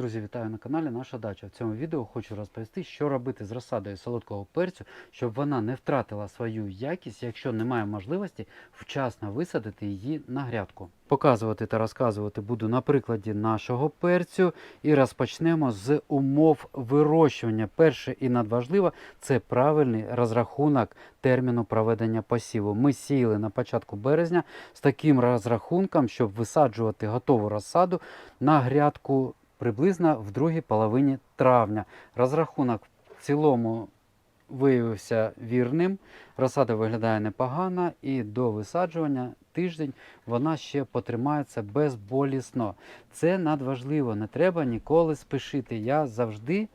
Друзі, вітаю на каналі Наша Дача. В цьому відео хочу розповісти, що робити з розсадою солодкого перцю, щоб вона не втратила свою якість, якщо немає можливості вчасно висадити її на грядку. Показувати та розказувати буду на прикладі нашого перцю і розпочнемо з умов вирощування. Перше і надважливо це правильний розрахунок терміну проведення посіву. Ми сіяли на початку березня з таким розрахунком, щоб висаджувати готову розсаду на грядку приблизно в другій половині травня. Розрахунок в цілому виявився вірним. Розсада виглядає непогано, і до висаджування тиждень вона ще потримається безболісно. Це надважливо, не треба ніколи спішити. Я завжди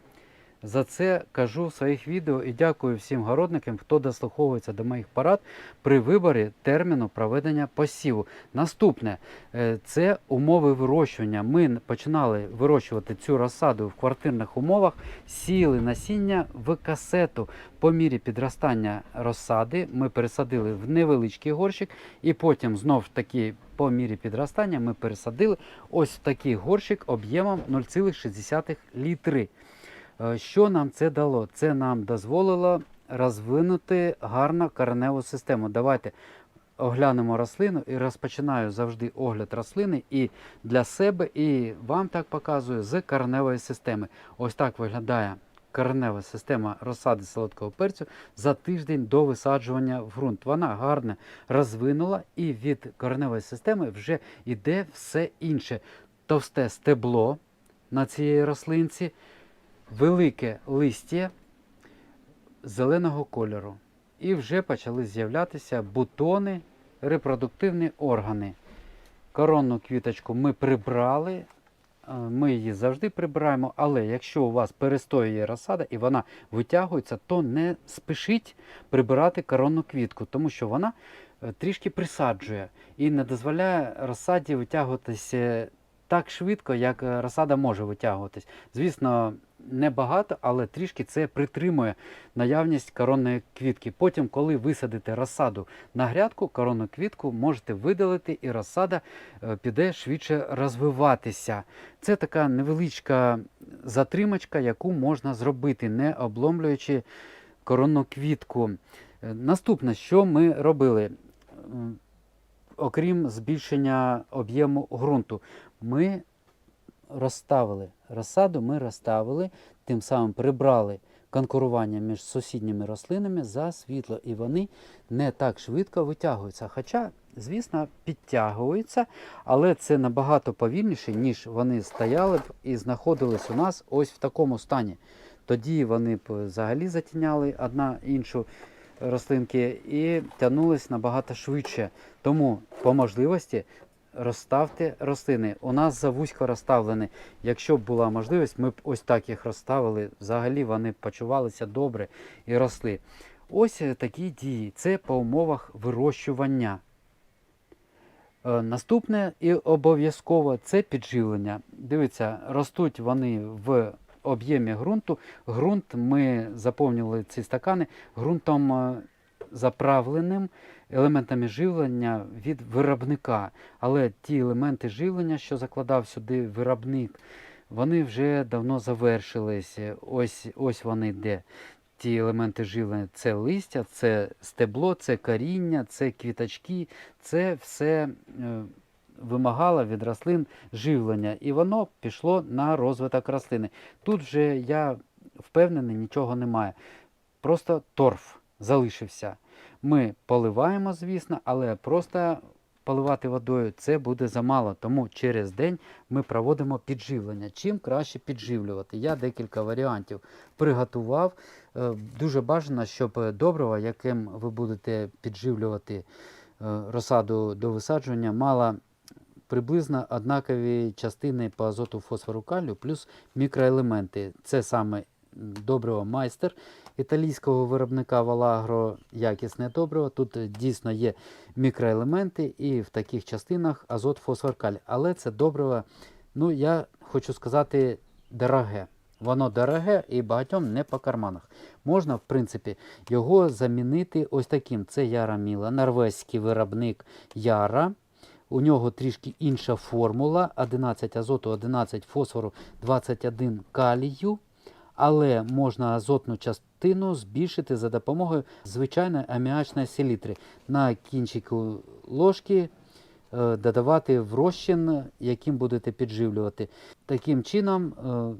за це кажу в своїх відео і дякую всім городникам, хто дослуховується до моїх порад при виборі терміну проведення посіву. Наступне е, це умови вирощування. Ми починали вирощувати цю розсаду в квартирних умовах, сіяли насіння в касету. По мірі підростання розсади ми пересадили в невеличкий горщик, і потім знов ж таки по мірі підростання ми пересадили ось в такий горщик об'ємом 0,6 літри. Е, Що нам це дало? Це нам дозволило розвинути гарно кореневу систему. Давайте оглянемо рослину і розпочинаю завжди огляд рослини і для себе, і вам так показую з кореневої системи. Ось так виглядає коренева система розсади солодкого перцю за тиждень до висаджування в ґрунт. Вона гарно розвинула, і від кореневої системи вже йде все інше. Товсте стебло на цій рослинці велике листя зеленого кольору. І вже почали з'являтися бутони, репродуктивні органи. Коронну квіточку ми прибрали, е, ми її завжди прибираємо, але якщо у вас перестоює розсада і вона витягується, то не спішіть прибирати коронну квітку, тому що вона е, трішки присаджує і не дозволяє розсаді витягуватися так швидко, як е, розсада може витягуватись. Звісно, небагато, але трішки це притримує наявність коронної квітки. Потім, коли висадите розсаду на грядку, коронну квітку можете видалити, і розсада е, піде швидше розвиватися. Це така невеличка затримачка, яку можна зробити, не обломлюючи коронну квітку. Е, Наступне, що ми робили? Окрім збільшення об'єму ґрунту, ми розставили розсаду, ми розставили, тим самим прибрали конкурування між сусідніми рослинами за світло, і вони не так швидко витягуються. Хоча, звісно, підтягуються, але це набагато повільніше, ніж вони стояли б і знаходились у нас ось в такому стані. Тоді вони б взагалі затіняли одна іншу рослинки і тягнулись набагато швидше. Тому по можливості розставте рослини. У нас завузько розставлені. Якщо б була можливість, ми б ось так їх розставили. Взагалі вони почувалися добре і росли. Ось е, такі дії. Це по умовах вирощування. Е, Наступне і обов'язково це підживлення. Дивіться, ростуть вони в об'ємі ґрунту. Ґрунт ми заповнили ці стакани ґрунтом е, заправленим елементами живлення від виробника. Але ті елементи живлення, що закладав сюди виробник, вони вже давно завершились. Ось, ось вони де. Ті елементи живлення це листя, це стебло, це коріння, це квіточки, це все е, вимагало від рослин живлення, і воно пішло на розвиток рослини. Тут вже я впевнений, нічого немає. Просто торф залишився. Ми поливаємо, звісно, але просто поливати водою це буде замало. Тому через день ми проводимо підживлення. Чим краще підживлювати? Я декілька варіантів приготував. Е, Дуже бажано, щоб добрива, яким ви будете підживлювати е, розсаду до висаджування, мала приблизно однакові частини по азоту, фосфору, калію, плюс мікроелементи. Це саме добриво майстер італійського виробника Валагро, якісне добриво. Тут е, дійсно є мікроелементи і в таких частинах азот, фосфор, калій. Але це добриво, ну я хочу сказати, дороге. Воно дороге і багатьом не по карманах. Можна, в принципі, його замінити ось таким. Це Яра Міла, норвезький виробник Яра. У нього трішки інша формула: 11 азоту, 11 фосфору, 21 калію. Але можна азотну частину збільшити за допомогою звичайної аміачної селітри. На кінчику ложки е, додавати в розчин, яким будете підживлювати. Таким чином, е,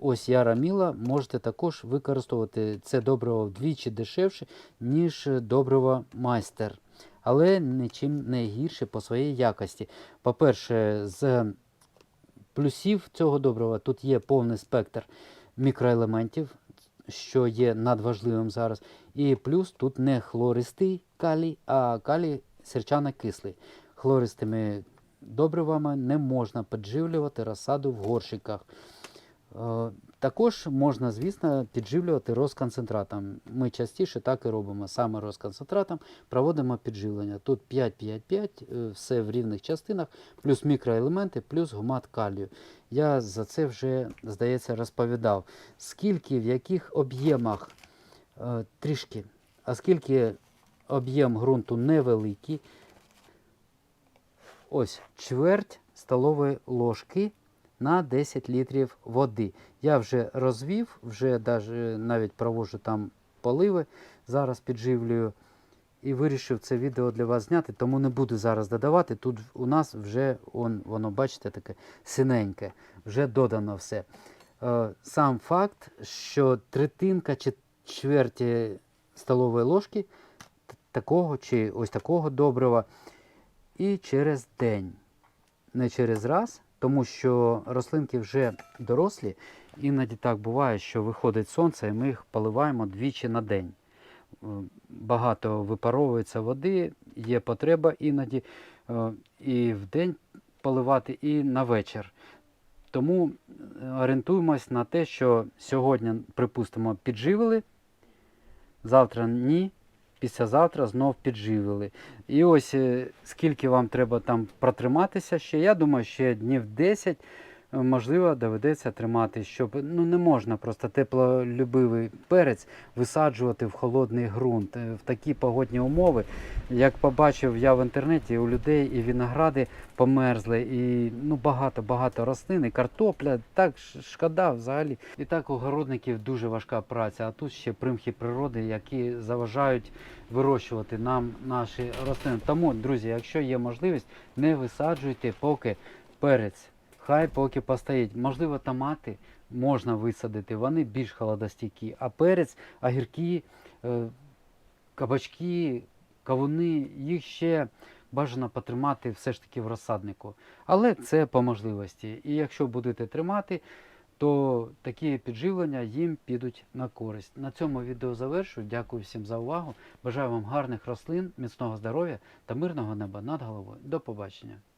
ось яра міла можете також використовувати це добриво вдвічі дешевше, ніж добриво майстер. Але нічим не гірше по своїй якості. По-перше, з плюсів цього добрива тут є повний спектр мікроелементів, що є надважливим зараз. І плюс тут не хлористий калій, а калій серчано кислий. Хлористими добривами не можна підживлювати розсаду в горщиках. Також можна, звісно, підживлювати розконцентратом. Ми частіше так і робимо. Саме розконцентратом проводимо підживлення. Тут 5-5-5, е, все в рівних частинах, плюс мікроелементи, плюс гумат калію. Я за це вже, здається, розповідав. Скільки, в яких об'ємах е, трішки, а скільки об'єм ґрунту невеликий, ось чверть столової ложки на 10 літрів води. Я вже розвів, вже навіть проводжу там поливи, зараз підживлюю. І вирішив це відео для вас зняти, тому не буду зараз додавати. Тут у нас вже он, воно, бачите, таке синеньке, вже додано все. Е, сам факт, що третинка чи чверті столової ложки такого чи ось такого добрива і через день. Не через раз, тому що рослинки вже дорослі. Іноді так буває, що виходить сонце, і ми їх поливаємо двічі на день. Е, Багато випаровується води, є потреба іноді е, і в день поливати, і на вечір. Тому е, орієнтуємось на те, що сьогодні, припустимо, підживили, завтра ні, післязавтра знов підживили. І ось е, скільки вам треба там протриматися ще, я думаю, ще днів 10 е, можливо доведеться тримати, щоб ну не можна просто теплолюбивий перець висаджувати в холодний ґрунт е, в такі погодні умови. Як побачив я в інтернеті, у людей і виногради померзли, і ну багато багато рослин, і картопля, так шкода взагалі. І так у городників дуже важка праця, а тут ще примхи природи, які заважають вирощувати нам наші рослини. Тому, друзі, якщо є можливість, не висаджуйте поки перець. Хай поки постоїть. Можливо, томати можна висадити, вони більш холодостійкі. А перець, огірки, е, кабачки, кавуни, їх ще бажано потримати все ж таки в розсаднику. Але це по можливості. І якщо будете тримати, то такі підживлення їм підуть на користь. На цьому відео завершую. Дякую всім за увагу. Бажаю вам гарних рослин, міцного здоров'я та мирного неба над головою. До побачення.